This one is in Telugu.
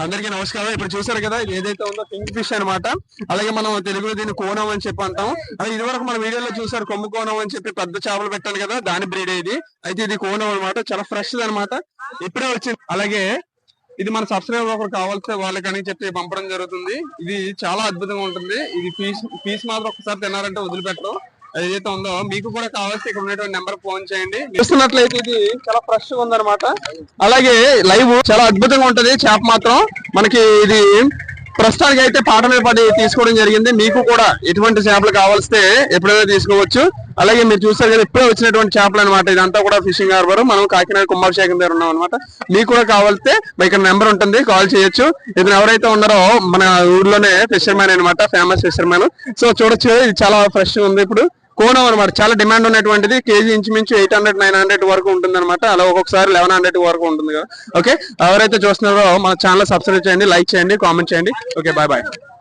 అందరికీ నమస్కారం. ఇప్పుడు చూసారు కదా ఇది ఏదైతే ఉందో కింగ్ ఫిష్ అన్నమాట. అలాగే మనం తెలుగులో దీన్ని కోనం అని చెప్పి అంటాం. అది ఇది వరకు మన వీడియోలో చూసారు కొమ్ము కోనం అని చెప్పి పెద్ద చేపలు పెట్టాను కదా దాని బ్రీడ్ ఇది. అయితే ఇది కోనం అన్నమాట చాలా ఫ్రెష్ అన్నమాట. ఇప్పుడే వచ్చింది. అలాగే ఇది మన సబ్స్క్రైబర్ ఒకరు కావాల్సిన వాళ్ళకని చెప్పి పంపడం జరుగుతుంది. ఇది చాలా అద్భుతంగా ఉంటుంది. ఇది పీస్ పీస్ మాత్రం ఒకసారి తిన్నారంటే వదిలిపెట్టడం ఏదైతే ఉందో మీకు కూడా కావాల్సి ఇక్కడ ఉన్నటువంటి నెంబర్ ఫోన్ చేయండి. చూస్తున్నట్లయితే ఇది చాలా ఫ్రెష్గా ఉందన్నమాట. అలాగే లైవ్ చాలా అద్భుతంగా ఉంటది. చేప మాత్రం మనకి ఇది ప్రస్తుతానికి అయితే పాట మీద పడి తీసుకోవడం జరిగింది. మీకు కూడా ఎటువంటి చేపలు కావాల్స్తే ఎప్పుడైనా తీసుకోవచ్చు. అలాగే మీరు చూస్తారు కదా ఇప్పుడే వచ్చినటువంటి చేపలు అనమాట ఇదంతా కూడా ఫిషింగ్ హార్బర్. మనం కాకినాడ కుంభాభిషేకం దగ్గర ఉన్నాం అనమాట మీకు కూడా కావాలితే ఇక్కడ నెంబర్ ఉంటుంది. కాల్ చేయొచ్చు. ఇతను ఎవరైతే ఉన్నారో మన ఊర్లోనే ఫిషర్ మ్యాన్ అనమాట ఫేమస్ ఫిషర్ మ్యాన్ సో చూడొచ్చు ఇది చాలా ఫ్రెష్ ఉంది ఇప్పుడు. కోనం అనమాట చాలా డిమాండ్ ఉన్నటువంటిది కేజీ ఇంచుమించు ఎయిట్ హండ్రెడ్ నైన్ హండ్రెడ్ వరకు ఉంటుంది అనమాట అలా ఒక్కొక్కసారి లెవెన్ హండ్రెడ్ వరకు ఉంటుంది కదా. ఓకే? ఎవరైతే చూస్తున్నారో మన ఛానల్ సబ్స్క్రైబ్ చేయండి లైక్ చేయండి కామెంట్ చేయండి. Okay bye bye.